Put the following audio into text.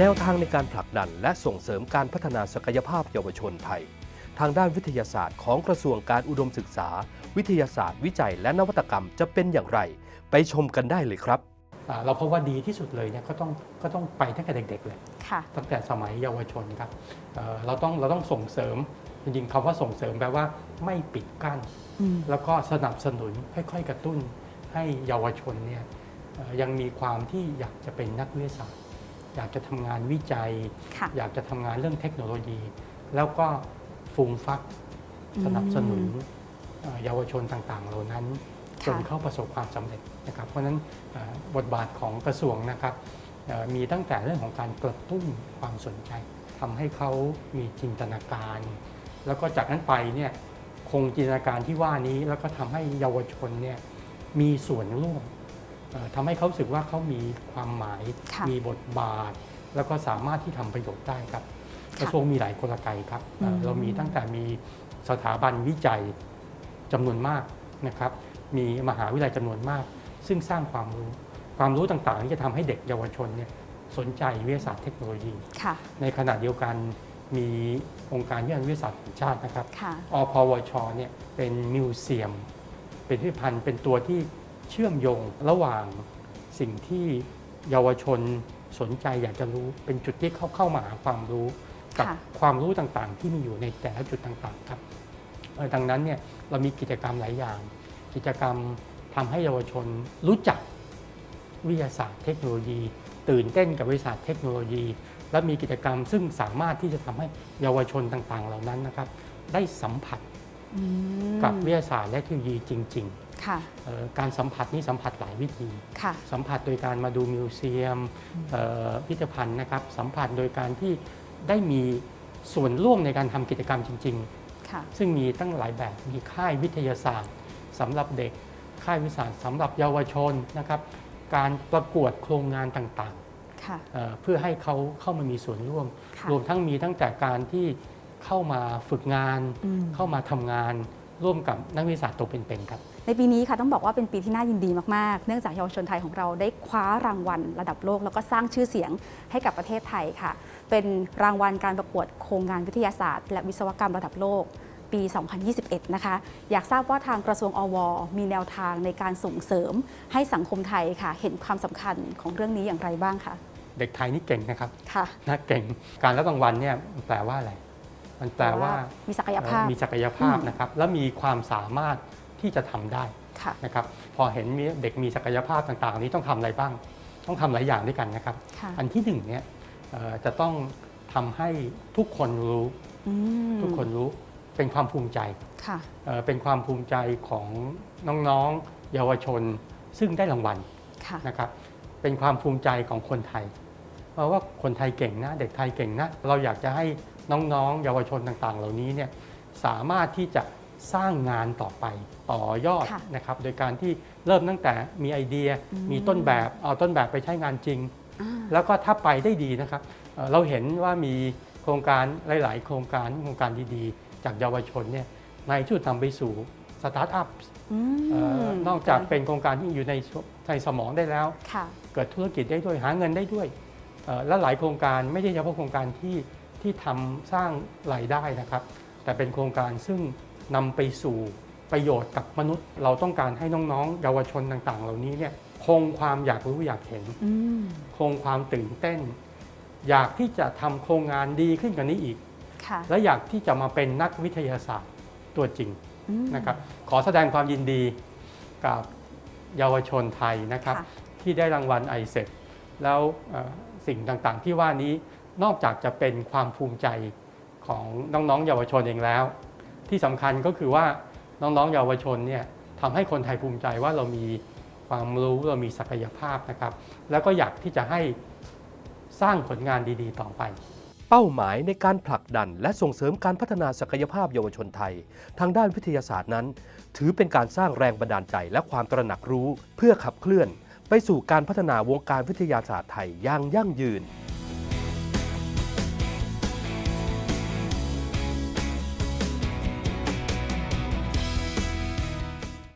แนวทางในการผลักดันและส่งเสริมการพัฒนาศักยภาพเยาวชนไทย ทางด้านวิทยาศาสตร์ของกระทรวงการอุดมศึกษา วิทยาศาสตร์ วิจัย และนวัตกรรมจะเป็นอย่างไร ไปชมกันได้เลยครับอ่าเราพบว่าดีที่สุดเลยเนี่ยก็ต้องก็ต้องไปตั้งแต่เด็ก ๆ เลยค่ะตั้งแต่สมัยเยาวชนครับเอ่อเราต้องเราต้องส่งเสริมจริงๆคำว่าส่งเสริมแปลว่าไม่ปิดกั้นอืมแล้วก็สนับสนุนค่อย ๆ กระตุ้นให้เยาวชนเนี่ยเอ่อยังมีความที่อยากจะเป็นนักวิทยาศาสตร์ อยากจะทำงานวิจัย ค่ะ อยากจะทำงานเรื่องเทคโนโลยี แล้วก็ฟูมฟักสนับสนุนเอ่อเยาวชนต่างๆ เหล่านั้นค่ะจนเข้าประสบความสำเร็จนะครับ เพราะฉะนั้นเอ่อบทบาทของกระทรวงนะครับเอ่อมีตั้งแต่เรื่องของการกระตุ้นความสนใจทำให้เขามีจินตนาการ แล้วก็จากนั้นไปเนี่ยคงจินตนาการที่ว่านี้แล้วก็ทำให้เยาวชนเนี่ยมีส่วนร่วมเอ่อ ทำให้เขารู้สึกว่าเขามีความหมายค่ะมีบทบาท แล้วก็สามารถที่ทำประโยชน์ได้ครับค่ะกระทรวงมีหลายกลไกครับเอ่ออืมเรามีตั้งแต่มีสถาบันวิจัยจำนวนมากนะครับ มีมหาวิทยาลัยจำนวนมาก ซึ่งสร้างความรู้ ความรู้ต่างๆที่จะทำให้เด็กเยาวชนเนี่ยสนใจวิทยาศาสตร์เทคโนโลยีค่ะในขณะเดียวกันมีองค์การวิทยาศาสตร์แห่งชาตินะครับค่ะอพวชเนี่ยเป็นมิวเซียม เป็นพิพิธภัณฑ์ เป็นตัวที่ เชื่อมโยงระหว่างสิ่งที่เยาวชนสนใจอยากจะรู้เป็นจุดที่เข้าเข้ามาหาความรู้กับค่ะความรู้ต่างๆ ที่มีอยู่ในแต่ละจุดต่างๆครับเอ่อดังนั้นเนี่ยเรามีกิจกรรมหลายอย่าง กิจกรรมทำให้เยาวชนรู้จักวิทยาศาสตร์เทคโนโลยี ตื่นเต้นกับวิทยาศาสตร์เทคโนโลยี และมีกิจกรรมซึ่งสามารถที่จะทำให้เยาวชนต่างๆ เหล่านั้นนะครับ ได้สัมผัสอืมกับวิทยาศาสตร์และเทคโนโลยีจริงค่ะๆเอ่อ การสัมผัสนี้สัมผัสหลายวิธีค่ะสัมผัสโดยการมาดูมิวเซียมเอ่อพิพิธภัณฑ์นะครับ สัมผัสโดยการที่ได้มีส่วนร่วมในการทำกิจกรรมจริงค่ะๆซึ่งมีตั้งหลายแบบ มีค่ายวิทยาศาสตร์สำหรับเด็ก ค่ายวิทยาศาสตร์สำหรับเยาวชนนะครับ การประกวดโครงงานต่างค่ะๆเอ่อเพื่อให้เขาเข้ามามีส่วนร่วมค่ะรวมทั้งมีตั้งแต่การที่เข้ามาฝึกงานอืมเข้ามาทำงาน ร่วมกับนักวิทยาศาสตร์ตัวเป็นๆครับ ในปีนี้ค่ะต้องบอกว่าเป็นปีที่น่ายินดีมากๆ เนื่องจากเยาวชนไทยของเราได้คว้ารางวัลระดับโลก แล้วก็สร้างชื่อเสียงให้กับประเทศไทยค่ะ เป็นรางวัลการประกวดโครงงานวิทยาศาสตร์ และวิศวกรรมระดับโลกปี 2021 นะคะ อยากทราบว่าทางกระทรวงอว มีแนวทางในการส่งเสริมให้สังคมไทยค่ะ เห็นความสำคัญของเรื่องนี้อย่างไรบ้างคะ เด็กไทยนี่เก่งนะครับ ค่ะน่าเก่ง การรับรางวัลเนี่ยมันแปลว่าอะไร มันแปลว่ามีศักยภาพเอ่อมีศักยภาพอืมนะครับและมีความสามารถที่จะทำได้ค่ะนะครับพอเห็นมีเด็กมีศักยภาพต่างๆ นี้ต้องทำอะไรบ้าง ต้องทำหลายอย่างด้วยกันนะครับค่ะอันที่หนึ่งเนี่ยเอ่อจะต้องทำให้ทุกคนรู้อืมทุกคนรู้เป็นความภูมิใจค่ะเอ่อเป็นความภูมิใจของน้องๆ เยาวชน ซึ่งได้รางวัลค่ะนะครับเป็นความภูมิใจของคนไทยเพราะว่าคนไทยเก่งนะ เด็กไทยเก่งนะ เราอยากจะให้ น้องๆ เยาวชนต่างๆ เหล่านี้เนี่ยสามารถที่จะสร้างงานต่อไปต่อยอดค่ะนะครับโดยการที่เริ่มตั้งแต่มีไอเดียอืม มีต้นแบบเอาต้นแบบไปใช้งานจริง อ่า แล้วก็ถ้าไปได้ดีนะครับเอ่อเราเห็นว่ามีโครงการหลาย ๆ โครงการโครงการดีๆ จากเยาวชนเนี่ยในที่สุดนำไปสู่สตาร์ทอัพอืมเอ่อนอกจากเป็นโครงการที่อยู่ในในสมองได้แล้ว ค่ะ เกิดธุรกิจได้ด้วยหาเงินได้ด้วยเอ่อและหลายโครงการไม่ใช่เฉพาะโครงการที่ ที่ทำสร้างรายได้นะครับ แต่เป็นโครงการซึ่งนำไปสู่ประโยชน์กับมนุษย์ เราต้องการให้น้องๆ เยาวชนต่างๆ เหล่านี้เนี่ยคงความอยากรู้อยากเห็นอืมคงความตื่นเต้น อยากที่จะทำโครงงานดีขึ้นกว่านี้อีกค่ะและอยากที่จะมาเป็นนักวิทยาศาสตร์ตัวจริงอืมนะครับ ขอแสดงความยินดีกับเยาวชนไทยนะครับค่ะที่ได้รางวัลไอเซแล้วเอ่อสิ่งต่างๆ ที่ว่านี้ นอกจากจะเป็นความภูมิใจของน้องๆเยาวชนเองแล้ว ที่สำคัญก็คือว่าน้องๆเยาวชนเนี่ยทำให้คนไทยภูมิใจว่าเรามีความรู้เรามีศักยภาพนะครับ แล้วก็อยากที่จะให้สร้างผลงานดีๆ ต่อไป เป้าหมายในการผลักดันและส่งเสริมการพัฒนาศักยภาพเยาวชนไทย ทางด้านวิทยาศาสตร์นั้น ถือเป็นการสร้างแรงบันดาลใจและความตระหนักรู้ เพื่อขับเคลื่อน ไปสู่การพัฒนาวงการวิทยาศาสตร์ไทยอย่างยั่งยืน